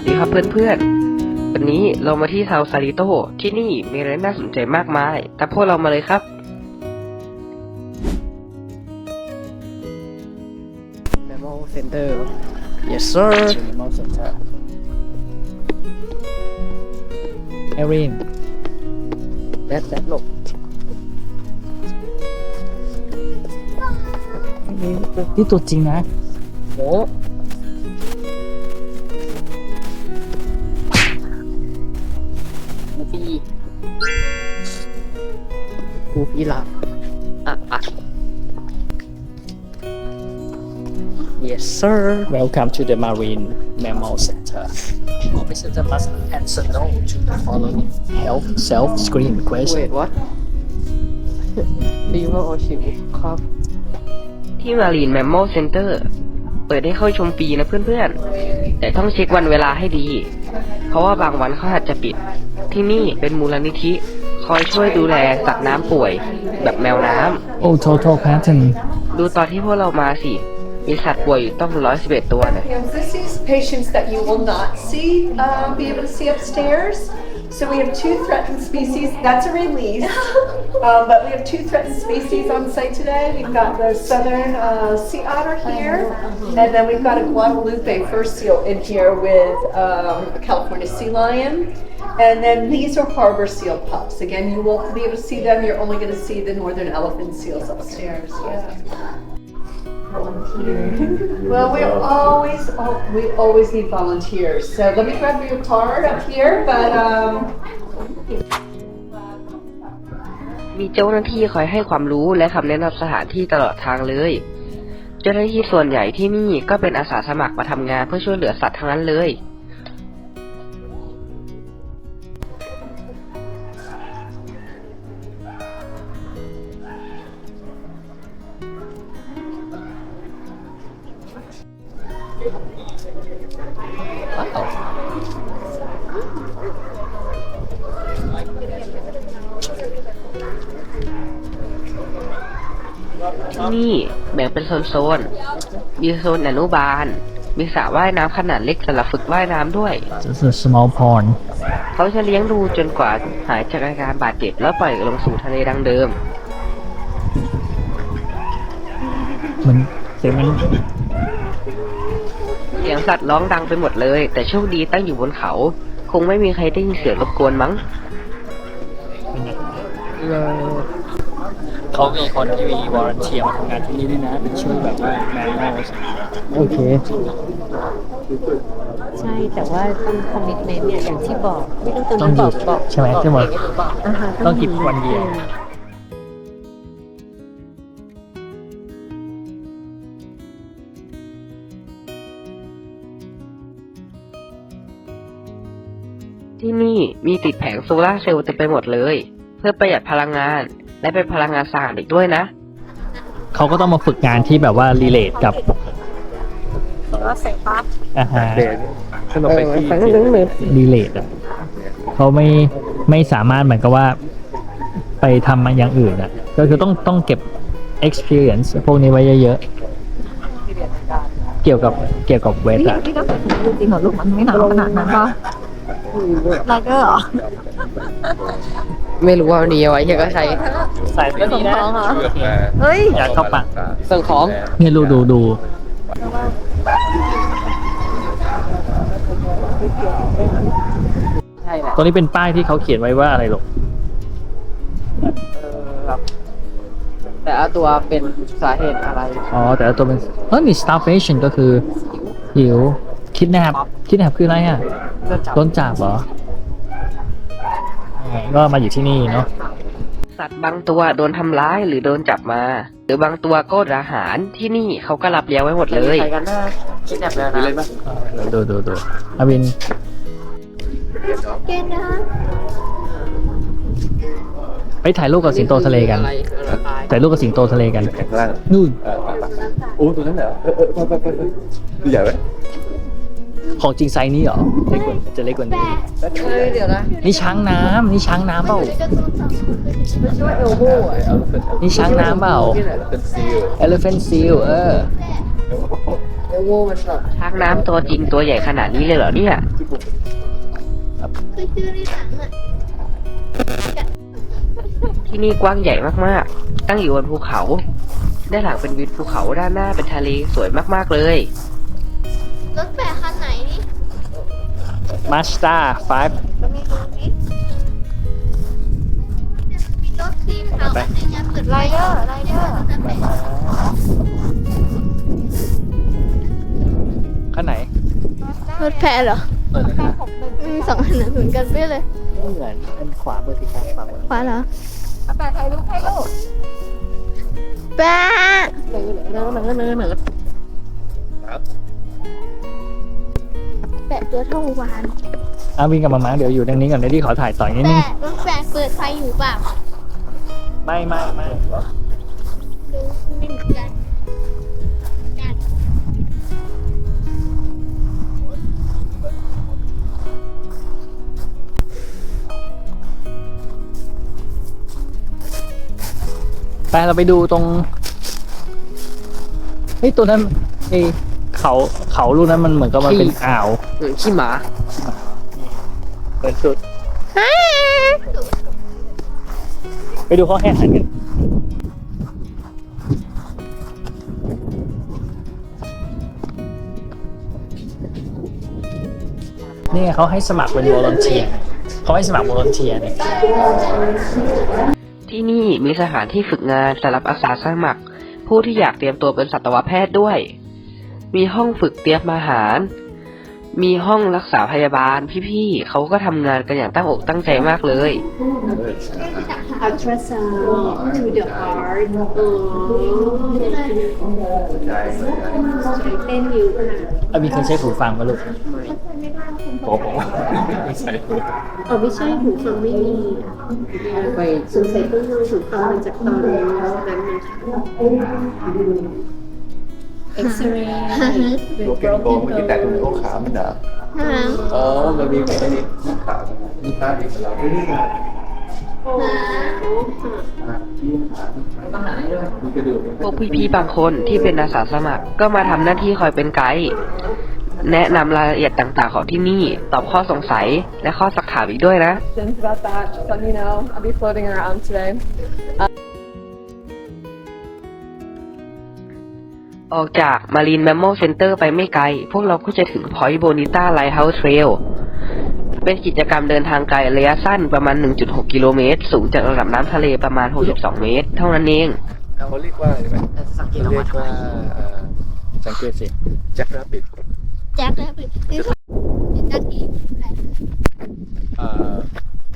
วัสดีครับเพื่อนๆ วันนี้เรามาที่ซาวซาริโตที่นี่มีอะไรน่าสนใจมากมายตามพวกเรามาเลยครับ Memo Center Yes sir Memo Center Erin That that look นี่ตัวจริงนะโอ้ กูฟี่กูฟี่หลับอะอะ Yes sir Welcome to the Marine Mammal Center All visitors must answer no to the following health self-screen question Wait what ดีว่าโอชิครับ ที่ Marine Mammal Center เปิดให้เข้าชมฟรีนะเพื่อนๆ แต่ต้องเช็ควันเวลาให้ดี เพราะว่าบางวันเขาอาจจะปิด ที่นี่เป็นมูลนิธิ คอยช่วยดูแลสัตว์น้ำป่วย แบบแมวน้ Oh total pattern ำดูตอนที่พวกเรามาสิ มีสัตว์ป่วยอยู่ต้องร้อยสิบเอ็ดตัวเนี่ย Yes, This is patients that you will not see, uh, be able to see upstairs. So we have two threatened species. That's a release. um, but we have two threatened species on site today. We've got the southern uh, sea otter here, and then we've got a Guadalupe fur seal in here with um, a California sea lion. And then these are harbor seal pups. Again, you won't be able to see them. You're only going to see the northern elephant seals upstairs. Yeah. Volunteer. Well, we always, oh, we always need volunteers. So let me grab your card up here, but, um, มีเจ้าหน้าที่คอยให้ความรู้และคำแนะนำสถานที่ตลอดทางเลย เจ้าหน้าที่ส่วนใหญ่ที่นี่ก็เป็นอาสาสมัครมาทำงานเพื่อช่วยเหลือสัตว์ทั้งนั้นเลย ที่นี่แบ่งเป็นโซนๆ มีโซนอนุบาล มีสระว่ายน้ำขนาดเล็กสำหรับฝึกว่ายน้ำด้วย This is small pond เขาจะเลี้ยงดูจนกว่าหายจากอาการบาดเจ็บแล้วปล่อยลงสู่ทะเลดังเดิม มันเสียงมันเสียงสัตว์ร้องดังไปหมดเลย แต่โชคดีตั้งอยู่บนเขา คงไม่มีใครได้ยินเสียงรบกวนมั้งเขามีคนที่มีวอร์เทียมาทำงานที่นี่ด้วยนะ เป็นช่วยแบบว่า mammals โอเค ใช่แต่ว่าต้องคอมมิชเมนต์เนี่ยอย่างที่บอกไม่รู้ตรงต้อนั้งนหบยุอกดบอกใช่ไหมที่บอก อ่าฮะต้องกินวันเดียว ที่นี่มีติดแผงโซลาร์เซลล์เต็มไปหมดเลย เพื่อประหยัดพลังงาน และเป็นพลังงานสะอาดอีกด้วยนะ เขาก็ต้องมาฝึกงานที่แบบว่ารีเลทกับอาหารขนมไปที่รีเลทอะเขาไม่ไม่สามารถเหมือนกับว่า ไปทำอย่างอื่นอะ ก็คือต้องต้องเก็บ experience พวกนี้ไว้เยอะๆ เกี่ยวกับเกี่ยวกับเวทอะพี่ก็ใส่ถุงมือจริงเหรอลูกมันไม่หนาวขนาดนั้นป่ะ ลายเกอร์เหรอไม่รู้ว่าวันนี้เอาไว้เฮียก็ใช้ใส่ไปนี่นะ ของเหรอเชือกมาเฮ้ยอยากเข้าปากส่งของ เนี่ยดูดูดูใช่แหละตรงนี้เป็นป้ายที่เขาเขียนไว้ว่าอะไรหรอกครับแต่เอาตัวเป็นสาเหตุอะไร อ๋อ แต่ละตัวเป็นเออมี starvation ก็คือหิว คิดแนบคิดแนบคืออะไรอะเริ่มจับต้นจากเหรออ่าก็มาอยู่ที่นี่เนาะสัตว์บางตัวโดนทำร้ายหรือโดนจับมา หรือบางตัวก็อดอาหารที่นี่เขาก็รับเลี้ยงไว้หมดเลยใครกันนะคิดแบบแล้วมีเล่นนะปะดูดูดูอาวินไปถ่ายรูปกับสิงโตทะเลกัน ถ่ายรูปกับสิงโตทะเลกันแข่งล่างนู่นเออไปไปโอ้ตัวนั้นเหรอเออเออไปไปไปไปตัวใหญ่ไหม ของจริงไซส์นี้เหรอเล็กกว่าจะเล็กกว่านี้เฮ้ยเดี๋ยวนะนี่ช้างน้ำนี่ช้างน้ำเปล่าเอลโบอะเอาเป็นนี่ช้างน้ำเปล่า เป็นซีล elephant seal เออ เอช้างน้ำตัวจริงตัวใหญ่ขนาดนี้เลยเหรอเนี่ยคือชื่อในหนังอะที่นี่กว้างใหญ่มากๆ ตั้งอยู่บนภูเขา ด้านหลังเป็นวิวภูเขาด้านหน้าเป็นทะเลสวยมากๆเลย มาสตาร์5ก็ไม่รู้นี่มีรถสีขาวอันหนึงอะเปิดไรเดอร์ไรเดอร์ข้างไหนรถแพรเหรออืมสองอันนั้นเหมือนกันเป๊ะเลยไม่เหมือนอันขวามือสิครับขวามือขวาเหรอแปะถ่ายรูปให้ลูกแปะเนื้อเนื้อเนื้อเนื้อเนื้อ แปะตัวเท่าวานอาวินกับมามาเดี๋ยวอยู่ตรงนี้ก่อนเดี๋ยวที่ขอถ่ายต่อยนิดนึง แปะรถแปะเปิดไฟอยู่เปล่าไม่ไม่ไม่ดูไม่เหมือนกันกันไปเราไปดูตรงเฮ้ยตัวนั้นไอ เขาเขาลูกนั้นมันเหมือนกับมันเป็นอ่าวอืมขี้หมาเปิดสุดไปดูเขาแข่งขันกันนี่ไงเขาให้สมัครเป็นวอลเนเทียเขาให้สมัครวอลเนเทียเนี่ยที่นี่มีสถานที่ฝึกงานสำหรับอาสาสมัคร ผู้ที่อยากเตรียมตัวเป็นสัตวแพทย์ด้วย มีห้องฝึกเตรียมอาหาร มีห้องรักษาพยาบาลพี่ๆเขาก็ทำงานกันอย่างตั้งอกตั้งใจมากเลย Ultrasound to the heart เต้นอยู่ค่ะอามีเคยใช้หูฟังมาลูกผมผมไม่ใช่เออไม่ใช่หูฟังไม่มีไปสงสัยต้องเอาหูฟังมาจากตอนนั้นนะคะ เอ็กซเรย์ตัวเก่งโกงมันที่แตะตรงข้อขามันเหรอหางอ๋อมันมีแค่นี้ที่ขาที่ขาที่ขาที่ขาที่ขามีกระดูกพวกพี่ๆบางคนที่เป็นอาสาสมัคร ก็มาทำหน้าที่คอยเป็นไกด์แนะนำรายละเอียดต่างๆของที่นี่ ตอบข้อสงสัยและข้อสักถามอีกด้วยนะ questions about that, just let me know. I'll be floating around today. ออกจาก Marine Mammal Center ไปไม่ไกล พวกเราก็จะถึง Point Bonita Lighthouse Trail เป็นกิจกรรมเดินทางไกลระยะสั้นประมาณ 1.6 กิโลเมตร สูงจากระดับน้ำทะเลประมาณ 62 เมตร เท่านั้นเอง เขาเรียกว่าอะไรไหมเขาเรียกว่าสังเกตสิแจ็คราบิดแจ็คแล้วไปคือแจ็คอีกเอ่อ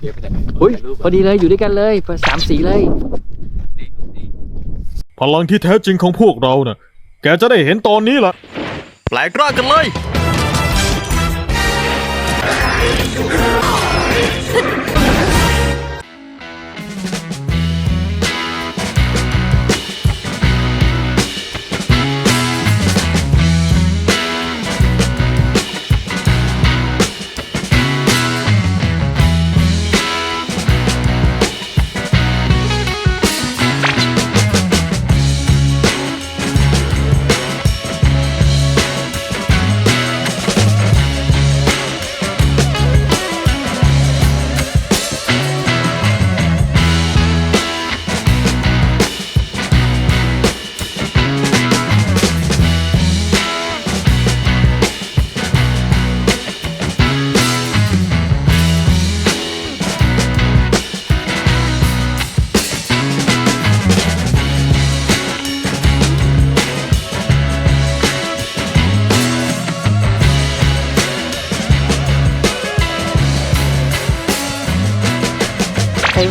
เดี๋ยวไปไหนอุ้ยพอดีเลยอยู่ด้วยกันเลยเปิดสามสีเลย พลังที่แท้จริงของพวกเราเน่ะ แกจะได้เห็นตอนนี้ล่ะ แปลกร่างกันเลย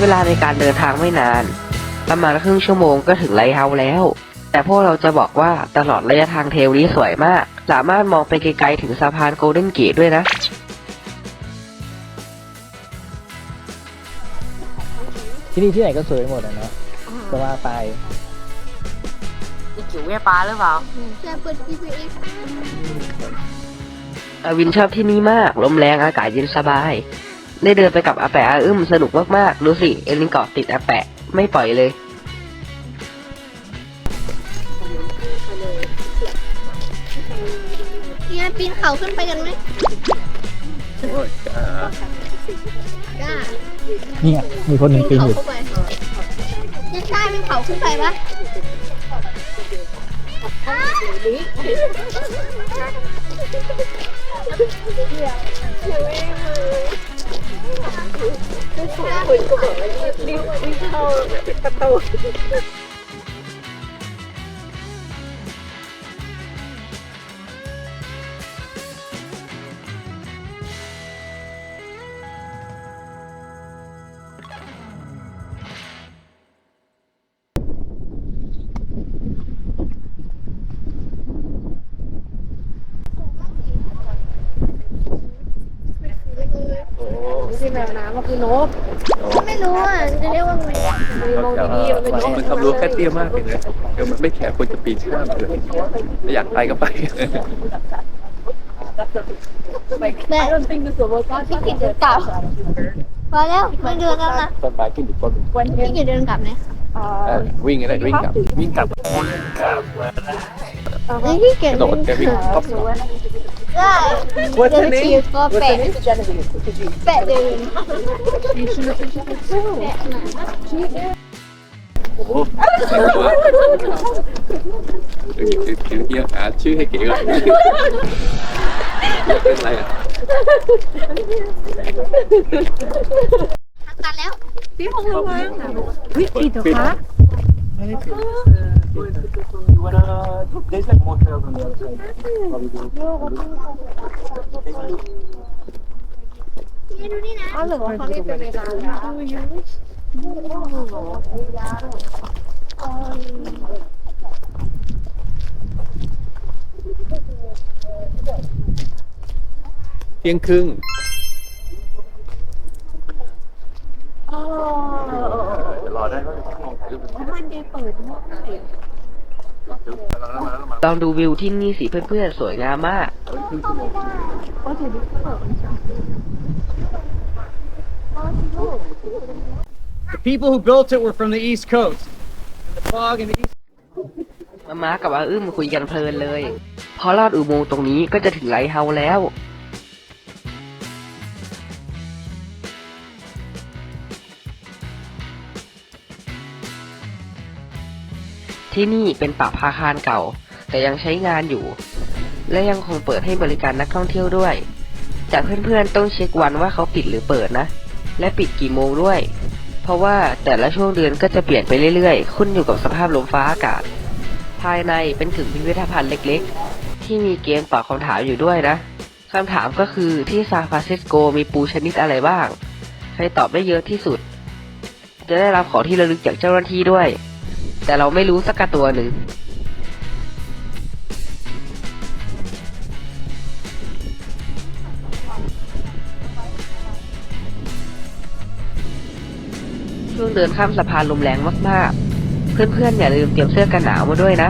เวลาในการเดินทางไม่นาน ประมาณครึ่งชั่วโมงก็ถึงไลท์เฮาส์แล้ว แต่พวกเราจะบอกว่าตลอดระยะทางเทลนี้สวยมาก สามารถมองไปไกลๆถึงสะพานโกลเด้นเกตด้วยนะที่นี่ที่ไหนก็สวยไปหมดอะเนาะก็ว่าไปนี่จิ๋วแม่ปลาหรือเปล่าแจ็คเปิด GPS อาวินชอบที่นี่มาก ลมแรงอากาศเย็นสบาย ได้เดินไปกับอาแปะอาอึ้มสนุกมากๆ ดูสิ เอลินเกาะติดอาแปะ ไม่ปล่อยเลยเงั้นปีนเขาขึ้นไปกันไหมโอ้ยอ่าได้เนี่ยมีคนหนึ่งปีนอยู่เข้าไปยังได้เป็นเขาขึ้นไปปะ อ้าประตู ที่แมวน้ำก็คือนกไม่รู้อะจะเรียกว่าไงมองดีๆมันเป็นนกมันทำรั้วแค่เตี้ยมากเลยนะเดี๋ยวมันไม่แข็งคนจะปีนข้ามเลยไม่อยากไปก็ไปแม่พี่กิจเดินกลับพอแล้วไม่เดินแล้วนะต้นไม้ขึ้นอยู่ต้นหนึ่งพี่กิจเดินกลับไหมเออวิ่งอะไรวิ่งกลับวิ่งกลับนี่พี่กิจกระโดดแกวิ่งท็อป ได้เดินฉีดก็แปะแปะเดินโอ้โหเดี๋ยวเดี๋ยวเดี๋ยวเฮียหาชื่อให้เก๋ก่อนเป็นไรอะทำกันแล้วพี่พงระวังวิปิดเหรอคะ นี่ดูนี่นะอ๋อเหรอเขาเรียกเป็นเวลาแล้วเที่ยงครึ่งอได้ ก็ต้องลงถ่ายรูปลองดูวิวที่นี่สิเพื่อนๆ สวยงามมาก The people who built it were from the East Coast. And the fog and the East มาม้ากับอาอึ้มคุยกันเพลินเลย พอลอดอุโมงค์ตรงนี้ก็จะถึงไลท์เฮาส์แล้ว ที่นี่เป็นป่าพาคารเก่า แต่ยังใช้งานอยู่ และยังคงเปิดให้บริการนักท่องเที่ยวด้วย แต่เพื่อนๆต้องเช็ควันว่าเขาปิดหรือเปิดนะ และปิดกี่โมงด้วย เพราะว่าแต่ละช่วงเดือนก็จะเปลี่ยนไปเรื่อยๆ ขึ้นอยู่กับสภาพลมฟ้าอากาศ ภายในเป็นถึงพิพิธภัณฑ์เล็กๆ ที่มีเกมตอบคำถามอยู่ด้วยนะคำถามก็คือที่ซานฟรานซิสโกมีปูชนิดอะไรบ้าง ใครตอบได้เยอะที่สุด จะได้รับของที่ระลึกจากเจ้าหน้าที่ด้วย แต่เราไม่รู้สักตัวหนึ่งช่วงเดินข้ามสะพานลมแรงมากๆ เพื่อนๆ อย่าลืมเตรียมเสื้อกันหนาวมาด้วยนะ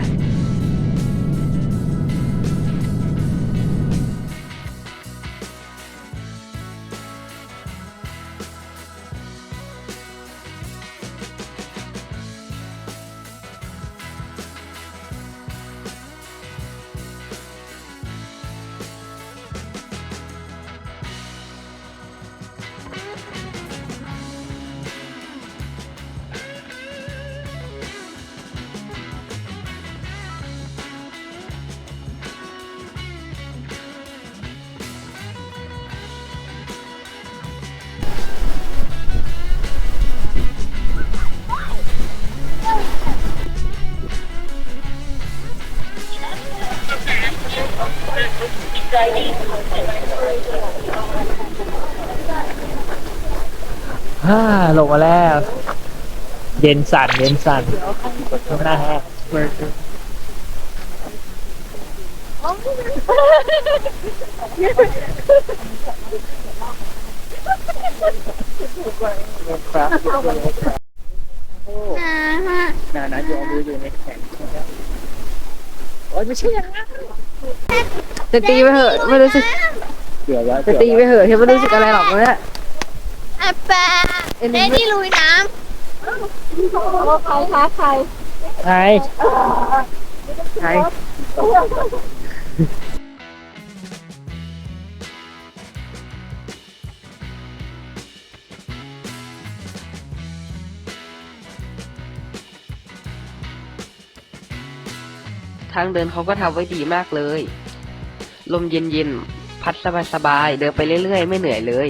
ฮ่าลงมาแล้ว เย็นสั่นเย็นสั่นข้างหน้าแห้งนะฮะนานะยอมดูอยู่ในแข็งโอ้ยไม่ใช่อย่างนั้นจะตีไปเหอะไม่รู้สึกจะตีไปเหอะที่ไม่รู้สึกอะไรหรอกเนี่ยอะ แฟร์เดดดี้ลุยน้ำใครคะใครใครใครทางเดินเขาก็ทำไว้ดีมากเลย ลมเย็นๆ พัดสบายๆ เดินไปเรื่อยๆ ไม่เหนื่อยเลย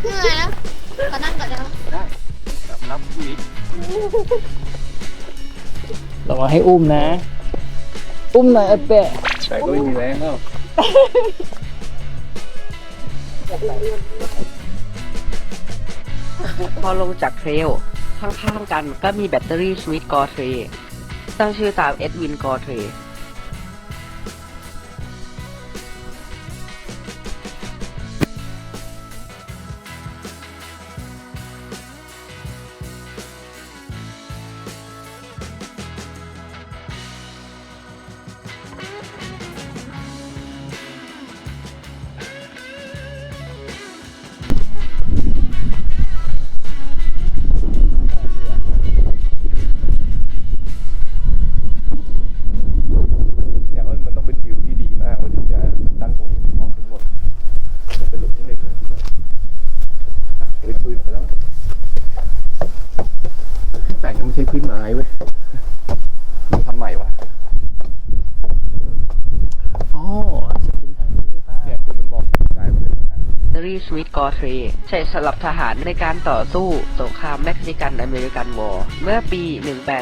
เหนื่อยนะขอนั่งก่อนได้ไหมรับพรุ่งนี้เราให้อุ้มนะ อุ้มหน่อยไอ้เปะแต่ก็ไม่มีแรงแล้วพอลงจากเทรลข้างๆกันก็มีแบตเตอรี่สมิธกอเทรตั้งชื่อตามเอ็ดวินกอเทร ใช่พื้นไม้เว้ยมันทำใหม่ว่ะอ๋อจะเป็นทางนี้หรือเปล่าเนี่ยคือมันมองไกลมาเลยว่าแบตเตอรี่สมิธกอเทรใช้สำหรับทหารในการต่อสู้สงครามเม็กซิกันอเมริกันวอร์เมื่อปี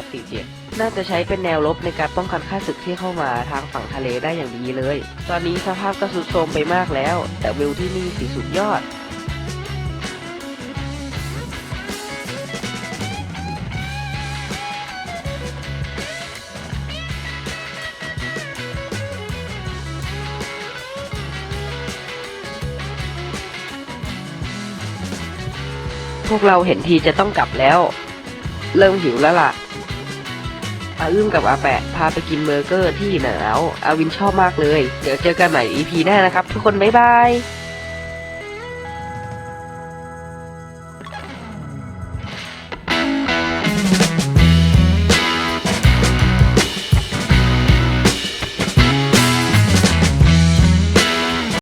1847 น่าจะใช้เป็นแนวรบในการป้องกันข้าศึกที่เข้ามาทางฝั่งทะเลได้อย่างดีเลย ตอนนี้สภาพก็สุดโทรมไปมากแล้ว แต่วิวที่นี่สีสุดยอด พวกเราเห็นทีจะต้องกลับแล้ว เริ่มหิวแล้วล่ะ อาอึ้งกับอาแปะ พาไปกินเบอร์เกอร์ที่หนาวอาวินชอบมากเลย เดี๋ยวเจอกันใหม่ EP หน้านะครับ ทุกคนบ๊ายบาย